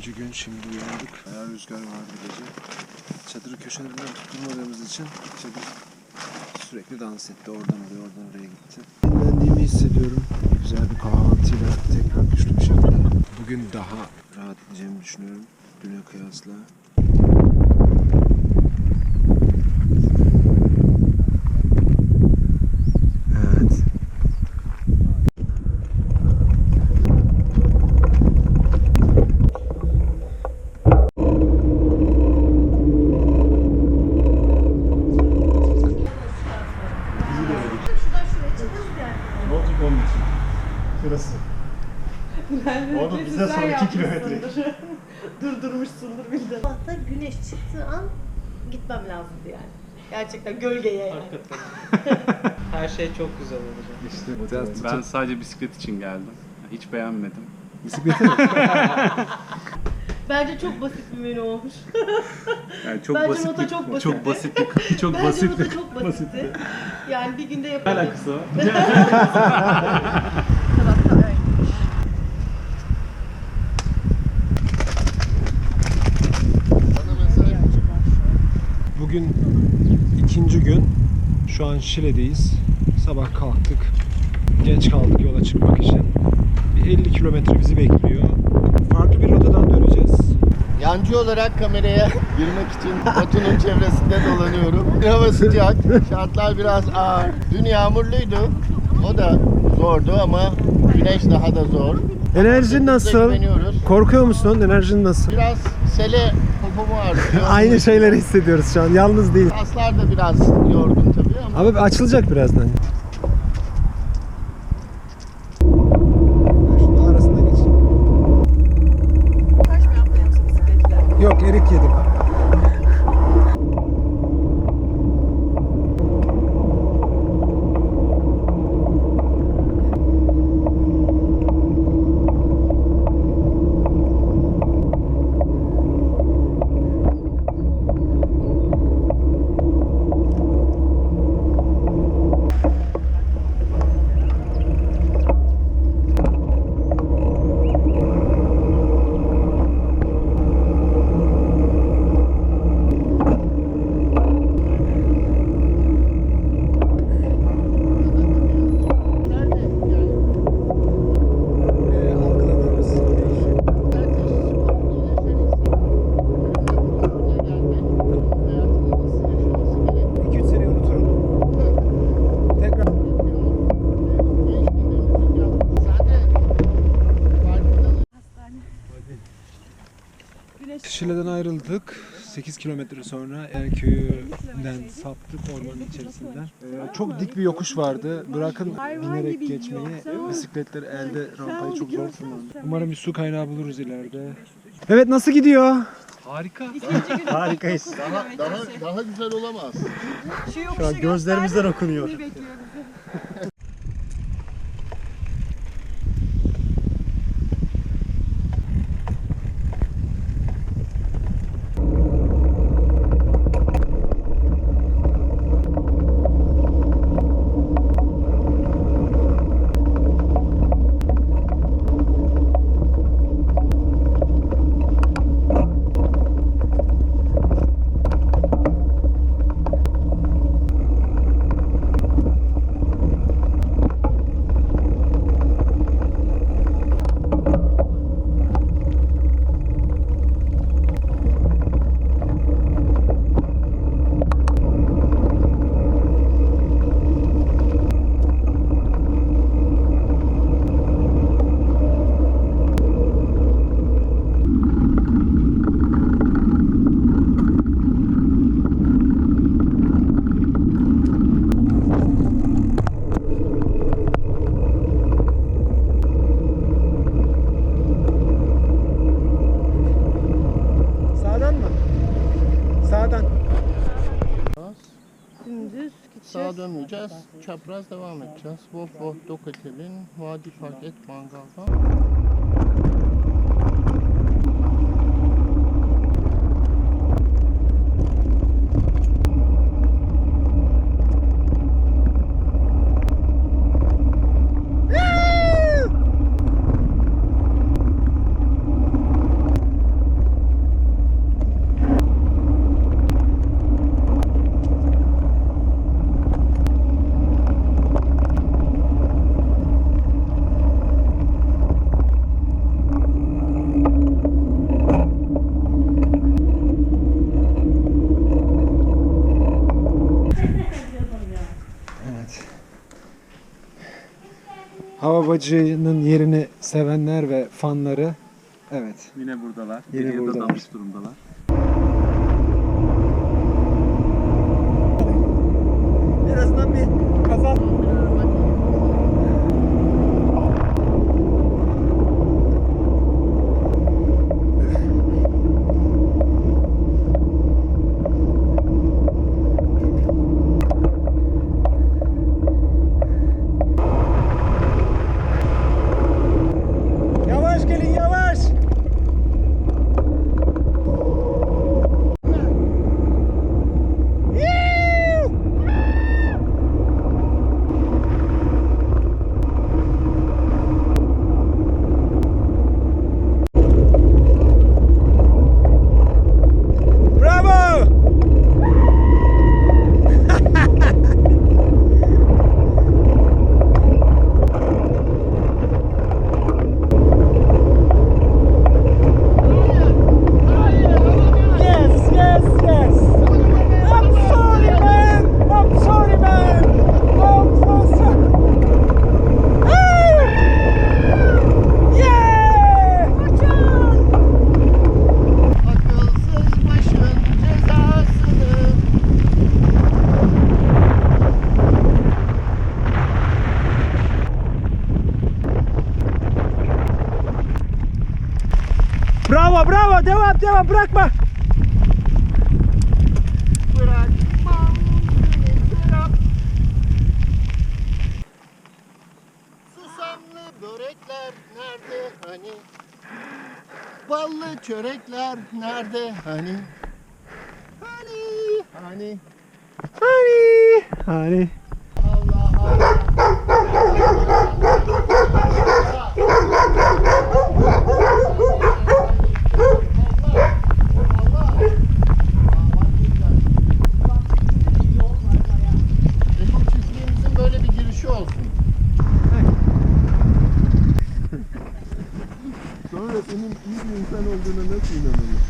ikinci gün şimdi uyandık. Bayağı rüzgar vardı gece. Çadırı köşelerinden tutturmadığımız için çadır sürekli dans etti. Oradan oraya, oradan oraya gitti. Dinlendiğimi hissediyorum. Güzel bir kahvaltıyla tekrar güçlü bir şekilde. Bugün daha rahat edeceğimi düşünüyorum. Düne kıyasla. Evet. Ne olacak onun için? Şurası. Oğlum bize son 2 kilometre. Durdurmuşsundur de. Hatta güneş çıktığı an gitmem lazımdı yani. Gerçekten gölgeye yani. Her şey çok güzel olacak. İşte Ben sadece bisiklet için geldim. Hiç beğenmedim. bisiklete mi? Bence çok basit bir menü olmuş. Yani çok Bence basit bir, çok çok, basitti. basit bir, çok Bence basit da bir. çok basitti. Yani bir günde Ne yapalım. alakası var? Bugün ikinci gün. Şu an Şile'deyiz. Sabah kalktık. Geç kaldık yola çıkmak için. Bir 50 kilometre bizi bekliyor. Farklı bir rotadan döneceğiz. Yancı olarak kameraya girmek için Batu'nun çevresinde dolanıyorum. Hava sıcak, şartlar biraz ağır. Dün yağmurluydu. O da zordu ama güneş daha da zor. Enerjin nasıl? Korkuyor musun? Enerjin nasıl? Biraz sele popomu ağrıyor. Aynı şeyleri hissediyoruz şu an. Yalnız değil. Kaslar da biraz yorgun tabii ama. Ama açılacak birazdan. Yok erik yedim. Ayrıldık. 8 kilometre sonra Erköy'den saptık ormanın içerisinden. Ee, çok dik bir yokuş vardı. Bırakın binerek geçmeyi. Bisikletler elde rampayı çok zor tırmandı. Umarım bir su kaynağı buluruz ileride. Evet nasıl gidiyor? Harika. Harikayız. Daha, daha, daha güzel olamaz. Şu an gözlerimizden okunuyor. Çapraz devam edeceğiz. Wolf Wolf Dokotel'in Vadi Park Et Mangal'dan. Arabacının yerini sevenler ve fanları evet Yine buradalar. Yine buradalar. dalmış durumdalar. Bravo. Devam, devam. Bırakma. bırakmam seni Serap. Susamlı börekler nerede hani? Ballı çörekler nerede hani? Hani, hani, hani hani Allah Allah. Nasıl inanılır?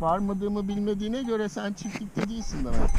Varmadığımı bilmediğine göre sen çiftlikte değilsin demek.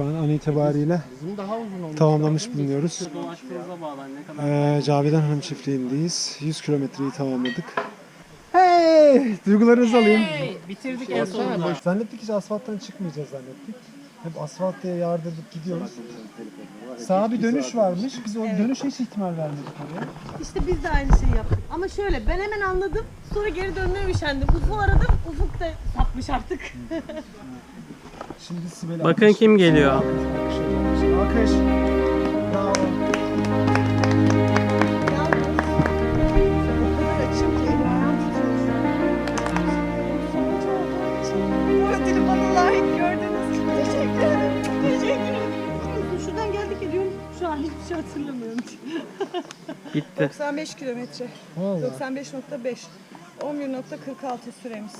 Şu an an itibariyle tamamlamış bulunuyoruz. Ee, Cavidan Hanım çiftliğindeyiz. 100 kilometreyi tamamladık. Hey! Duygularınızı alayım. Bitirdik en sonunda. Zannettik hiç asfalttan çıkmayacağız zannettik. Hep asfalt diye yardırdık gidiyoruz. Sağa bir dönüş varmış. Biz o dönüşe hiç ihtimal vermedik oraya. İşte biz de aynı şeyi yaptık. Ama şöyle ben hemen anladım. Sonra geri dönmeye üşendim. Ufuk aradım. Ufuk da sapmış artık. Şimdi Sibel'i Bakın almış. kim geliyor. Alkış. Alkış. Bravo. O kadar açım ki elim ayağım titriyor şu an. Sonuç olduğu için bu ödülü bana layık gördünüz. Teşekkür ederim. Teşekkür ederim. Şuradan geldik ya diyorum. Şu an hiçbir şey hatırlamıyorum. Bitti. 95 kilometre. Vallahi. 95.5. 11.46 süremiz.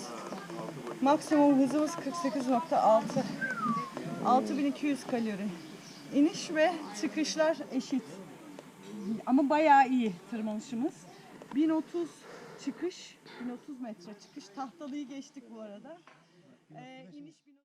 Maksimum hızımız 48.6. 6200 kalori. İniş ve çıkışlar eşit. Ama bayağı iyi tırmanışımız. 1030 çıkış, 1030 metre çıkış. Tahtalıyı geçtik bu arada. Ee, iniş 1030